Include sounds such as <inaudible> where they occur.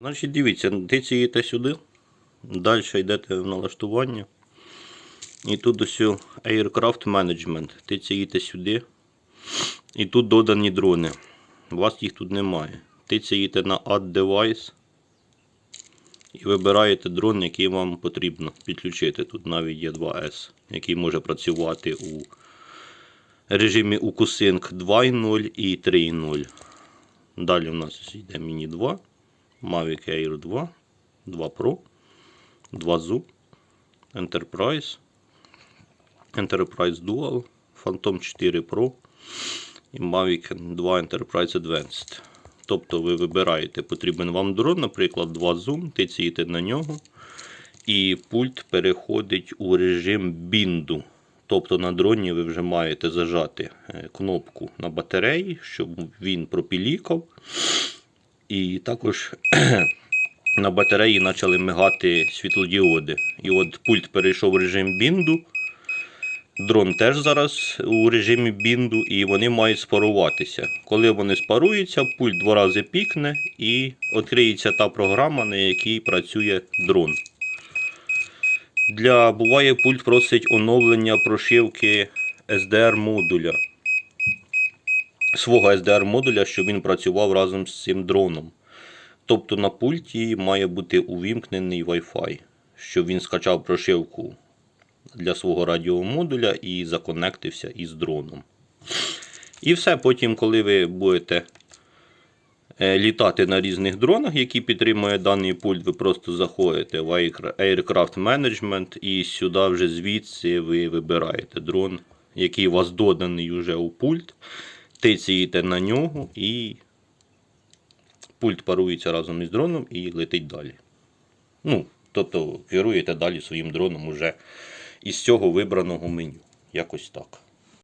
Значить, дивіться, тицяєте сюди, далі йдете в налаштування. І тут ось Aircraft Management. Тицяєте сюди. І тут додані дрони. У вас їх тут немає. Тицяєте на Add Device. І вибираєте дрон, який вам потрібно підключити. Тут навіть є 2S, який може працювати у режимі UQSync 2.0 і 3.0. Далі у нас йде Mini 2, Mavic Air 2, 2 Pro, 2 Zoom, Enterprise, Enterprise Dual, Phantom 4 Pro і Mavic 2 Enterprise Advanced. Тобто ви вибираєте, потрібен вам дрон, наприклад, 2 Zoom, тицяєте на нього, і пульт переходить у режим бінду. Тобто на дроні ви вже маєте зажати е, кнопку на батареї, щоб він пропілікав. І також <clears throat> на батареї почали мигати світлодіоди. І от пульт перейшов в режим бінду. Дрон теж зараз у режимі бінду, і вони мають спаруватися. Коли вони спаруються, пульт два рази пікне і відкриється та програма, на якій працює дрон. Для буває пульт просить оновлення прошивки SDR модуля. Свого SDR модуля, щоб він працював разом з цим дроном. Тобто на пульті має бути увімкнений Wi-Fi, щоб він скачав прошивку для свого радіомодуля і законектився із дроном. І все. Потім, коли ви будете е, літати на різних дронах, які підтримує даний пульт, ви просто заходите в Aircraft Management і сюди вже звідси ви вибираєте дрон, який у вас доданий вже у пульт, тицяєте на нього і пульт парується разом із дроном і летить далі. Ну, тобто керуєте далі своїм дроном уже із цього вибраного меню. Якось так.